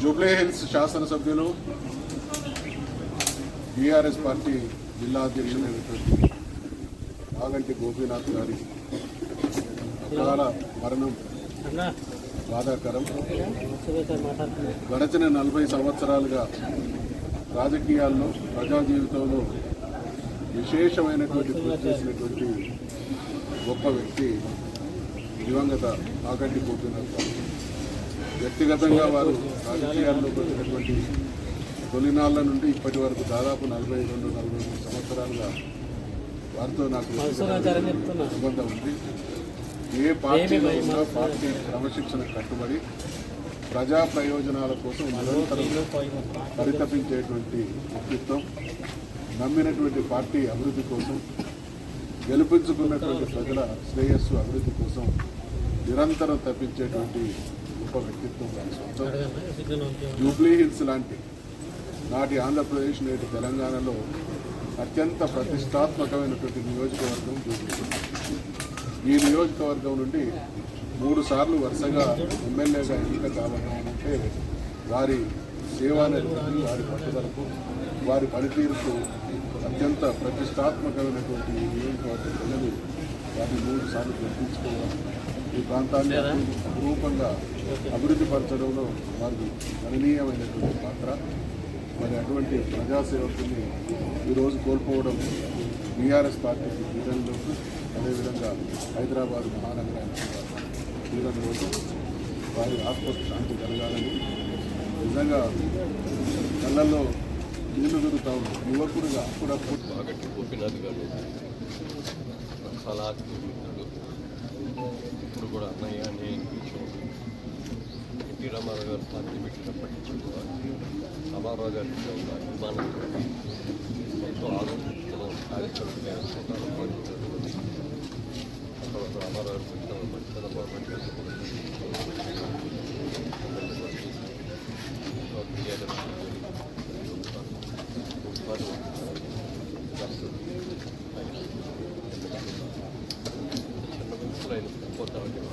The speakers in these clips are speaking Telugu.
జూబ్లీ హిల్స్ శాసనసభ్యులు బీఆర్ఎస్ పార్టీ జిల్లా అధ్యక్షులైనటువంటి ఆగంటి గోపీనాథ్ గారి అకాల మరణం బాధాకరం. గడచిన నలభై సంవత్సరాలుగా రాజకీయాల్లో ప్రజా జీవితంలో విశేషమైనటువంటి కృషి చేసినటువంటి గొప్ప వ్యక్తి దివంగత గోపీనాథ్ గారు వ్యక్తిగతంగా వారు రాజకీయాల్లోకి వచ్చినటువంటి తొలినాళ్ళ నుండి ఇప్పటి వరకు దాదాపు నలభై రెండు నలభై మూడు సంవత్సరాలుగా వారితో నాకు సంబంధం ఉంది. ఏ పార్టీలో ఉన్నా పార్టీ క్రమశిక్షణ కట్టుబడి ప్రజా ప్రయోజనాల కోసం నిరంతరం పరితపించేటువంటి వ్యక్తిత్వం నమ్మినటువంటి పార్టీ అభివృద్ధి కోసం గెలిపించుకున్నటువంటి ప్రజల శ్రేయస్సు అభివృద్ధి కోసం నిరంతరం తప్పించేటువంటి గొప్ప వ్యక్తిత్వం సొంతం జూబ్లీ హిల్స్ లాంటి నాటి ఆంధ్రప్రదేశ్ నేటి తెలంగాణలో అత్యంత ప్రతిష్టాత్మకమైనటువంటి నియోజకవర్గం జూబ్లీ ఈ నియోజకవర్గం నుండి మూడు సార్లు వరుసగా ఎమ్మెల్యేగా ఎన్నిక కావాలంటే అంటే వారి సేవానిరతికి వారి పట్టుదలకు వారి పనితీరుకు అత్యంత ప్రతిష్టాత్మకమైనటువంటి నియోజకవర్గ ప్రజలు వారిని మూడు సార్లు గెలిపించుకోవడం ఈ ప్రాంతాన్ని రూపంగా అభివృద్ధి పరచడంలో వారికి గణనీయమైనటువంటి పాత్ర. మరి అటువంటి ప్రజాసేవకుని ఈరోజు కోల్పోవడం బీఆర్ఎస్ పార్టీకి తీరంలోకి అదేవిధంగా హైదరాబాద్ మహానగరానికి తీరంలోకి వారి ఆత్మ శాంతి కలగాలని నిజంగా కళ్ళల్లో నీళ్ళు యువకుడుగా కూడా యువకుడిగా అప్పుడప్పుడు బాగట్టి గోపీనాథ్ గారు చాలా ఆత్మీయుడు ఇప్పుడు కూడా అన్నయ్య అనే ఎన్టీ రామారావు గారు పార్టీ పెట్టినప్పటి నుంచి కూడా రామారావు గారి మీద ఉన్న అభిమానంతో ఎంతో ఆలోచించడం కార్యక్రమం ఎంతకాలం తర్వాత రామారావు గారు పెట్టిన మంచితనం చిన్న వయసులో ఆయన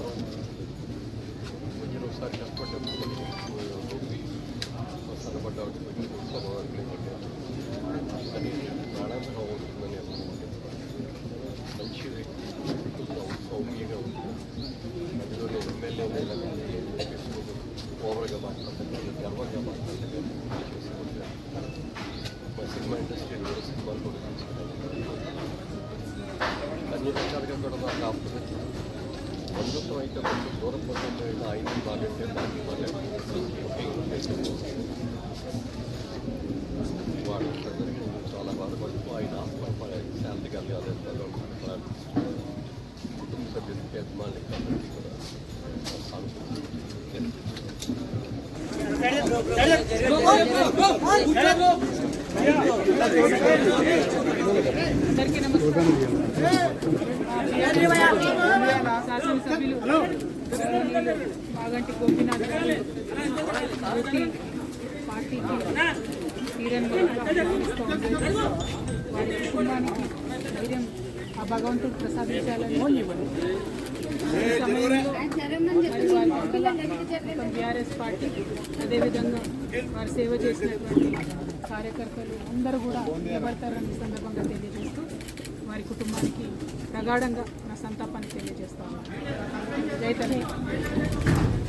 కొంచెం ఒకసారి కష్టపడ్డప్పుడు లోపి సన్నపడ్డామని కొంచెం స్వభావానికి కానీ ప్రాణాంతరం మంచి వ్యక్తి సౌమ్యంగా ఉంటుంది అందులో నేను ఎమ్మెల్యే ఓవర్గా మాట్లాడతాను గర్వంగా మాట్లాడతాను ఆపుతుంది బంధుత్వం అయితే కొంచెం దూరం పోతుంది ఆయన బాగంటే దాన్ని వాడు ప్రజలకు చాలా బాధపడుతూ ఆయన ఆత్మ శాంతి కలగాలి కుటుంబ సభ్యులకి అభిమానులకి అందరికీ కూడా సానుభూతి అందరికీ నమస్కారం శాసనసభ్యులు మాగంటి గోపీనాథ్ గారు పార్టీకి తీరని అభిమానిస్తూ వారి కుటుంబానికి ధైర్యం ఆ భగవంతుడు ప్రసాదించాలని మొత్తం బీఆర్ఎస్ పార్టీ అదేవిధంగా వారు సేవ చేసినటువంటి కార్యకర్తలు అందరూ కూడా నిలబడతారని సందర్భంగా తెలియజేస్తూ వారి కుటుంబానికి ప్రగాఢంగా నా సంతాపాన్ని తెలియజేస్తాను తెలంగాణ